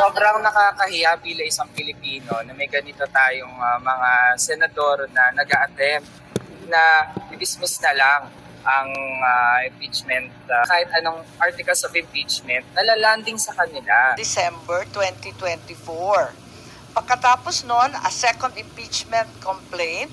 Sobrang nakakahiya bilang isang Pilipino na may ganito tayong ah, mga senador na nag attempt na i-dismiss na lang ang ah, impeachment, ah, kahit anong articles of impeachment, nalalanding sa kanila. December 2024. Pagkatapos noon, a second impeachment complaint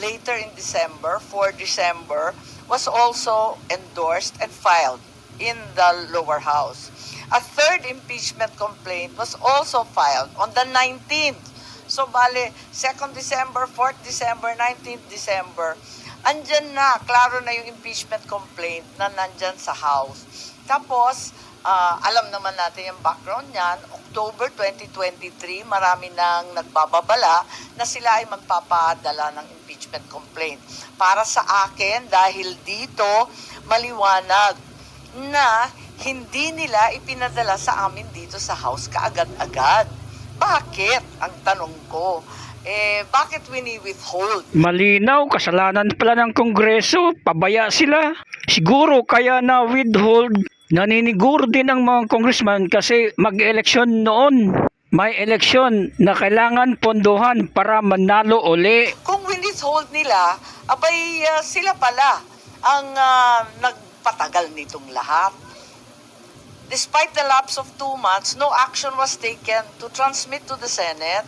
later in December, 4 December, was also endorsed and filed in the lower house. A third impeachment complaint was also filed on the 19th. So, bale, 2nd December, 4th December, 19th December, andyan na, klaro na yung impeachment complaint na nandyan sa House. Tapos, ah, alam naman natin yung background niyan, October 2023, marami nang nagbababala na sila ay magpapadala ng impeachment complaint. Para sa akin, dahil dito, maliwanag na hindi nila ipinadala sa amin dito sa house kaagad-agad. Bakit? Ang tanong ko. Eh, bakit wini-withhold? Malinaw, kasalanan pala ng Kongreso, pabaya sila. Siguro kaya na withhold, naniniguro din ang mga congressman kasi mag-eleksyon noon. May eleksyon na kailangan pondohan para manalo uli. Kung withhold nila, abay ah, sila pala ang ah, nagpatagal nitong lahat. Despite the lapse of two months, no action was taken to transmit to the Senate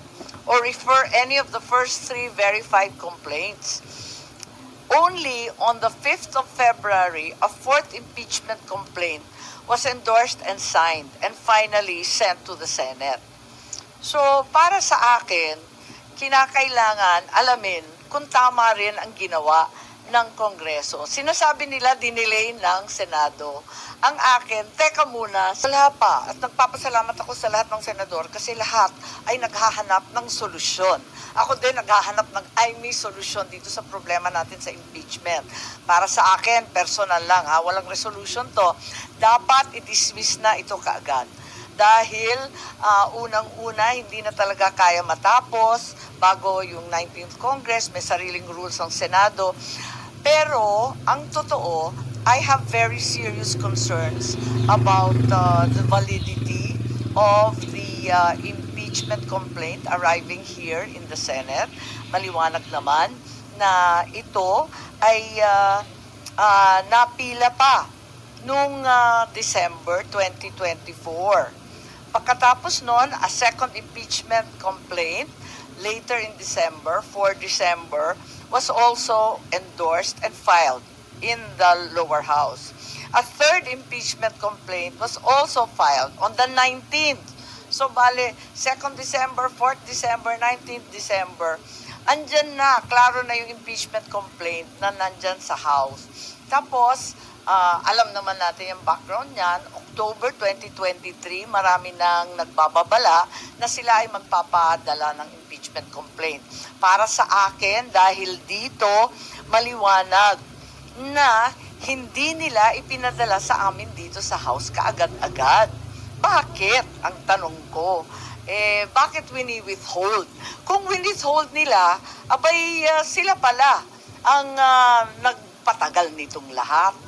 or refer any of the first three verified complaints. Only on the 5th of February, a fourth impeachment complaint was endorsed and signed and finally sent to the Senate. So, para sa akin, kinakailangan alamin kung tama rin ang ginawa ng Kongreso. Sinasabi nila dinelay ng Senado. Ang akin, teka muna, lahat pa, at nagpapasalamat ako sa lahat ng senador kasi lahat ay naghahanap ng solusyon. Ako din naghahanap ng ay may solusyon dito sa problema natin sa impeachment. Para sa akin, personal lang ha, walang resolution to. Dapat i-dismiss na ito kaagad dahil ah, unang-una hindi na talaga kaya matapos bago yung 19th Congress, may sariling rules ang Senado. Pero ang totoo, I have very serious concerns about uh, the validity of the uh, impeachment complaint arriving here in the Senate. Maliwanag naman na ito ay uh, uh, napila pa nung uh, December 2024. Pagkatapos noon, a second impeachment complaint later in December, 4 December, was also endorsed and filed in the lower house. A third impeachment complaint was also filed on the 19th. So, bale, 2nd December, 4th December, 19th December, andyan na, klaro na yung impeachment complaint na nandyan sa House. Tapos, ah, alam naman natin yung background niyan, October 2023, marami nang nagbababala na sila ay magpapadala ng impeachment complaint. Para sa akin, dahil dito, maliwanag na hindi nila ipinadala sa amin dito sa house kaagad-agad. Bakit? Ang tanong ko. Eh, bakit wini-withhold? Kung wini-withhold nila, abay ah, sila pala ang ah, nagpatagal nitong lahat.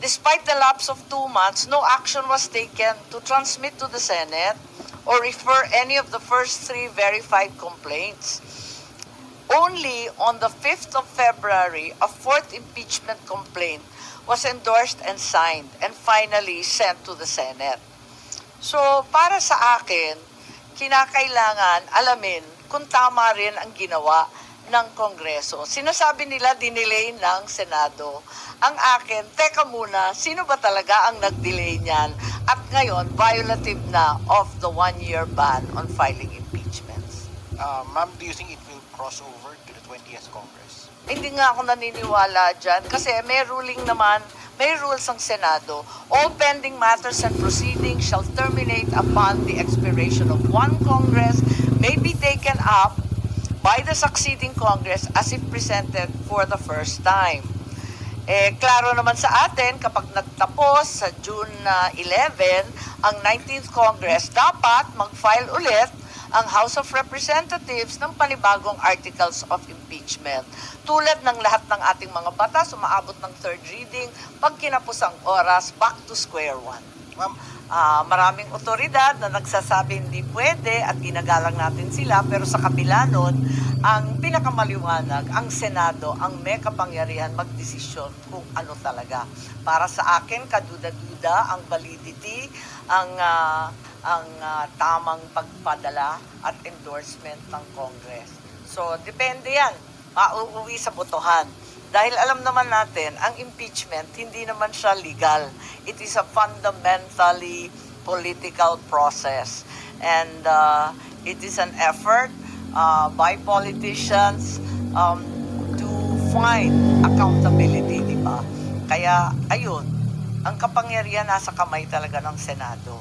Despite the lapse of two months, no action was taken to transmit to the Senate or refer any of the first three verified complaints. Only on the 5th of February, a fourth impeachment complaint was endorsed and signed and finally sent to the Senate. So, para sa akin, kinakailangan alamin kung tama rin ang ginawa ng Kongreso. Sinasabi nila dinelay ng Senado. Ang akin, teka muna, sino ba talaga ang nag-delay niyan? At ngayon, violative na of the one-year ban on filing impeachments. Uh, ma'am, do you think it will cross over to the 20th Congress? Hindi nga ako naniniwala dyan kasi may ruling naman, may rules ang Senado. All pending matters and proceedings shall terminate upon the expiration of one Congress may be taken up by the succeeding Congress as if presented for the first time. Eh, klaro naman sa atin, kapag nagtapos sa June uh, 11 ang 19th Congress, dapat mag-file ulit ang House of Representatives ng panibagong articles of impeachment. Tulad ng lahat ng ating mga batas, umaabot ng third reading, pag kinapos ang oras, back to square one. Ma'am, Ah, maraming otoridad na nagsasabi hindi pwede at ginagalang natin sila pero sa kabila nun, ang pinakamaliwanag, ang Senado ang may kapangyarihan magdesisyon kung ano talaga. Para sa akin, kaduda-duda ang validity, ang ah, ang ah, tamang pagpadala at endorsement ng Congress. So, depende yan. Mauuwi sa botohan. Dahil alam naman natin, ang impeachment, hindi naman siya legal. It is a fundamentally political process. And uh, it is an effort uh, by politicians um, to find accountability, di ba? Kaya, ayun, ang kapangyarihan nasa kamay talaga ng Senado.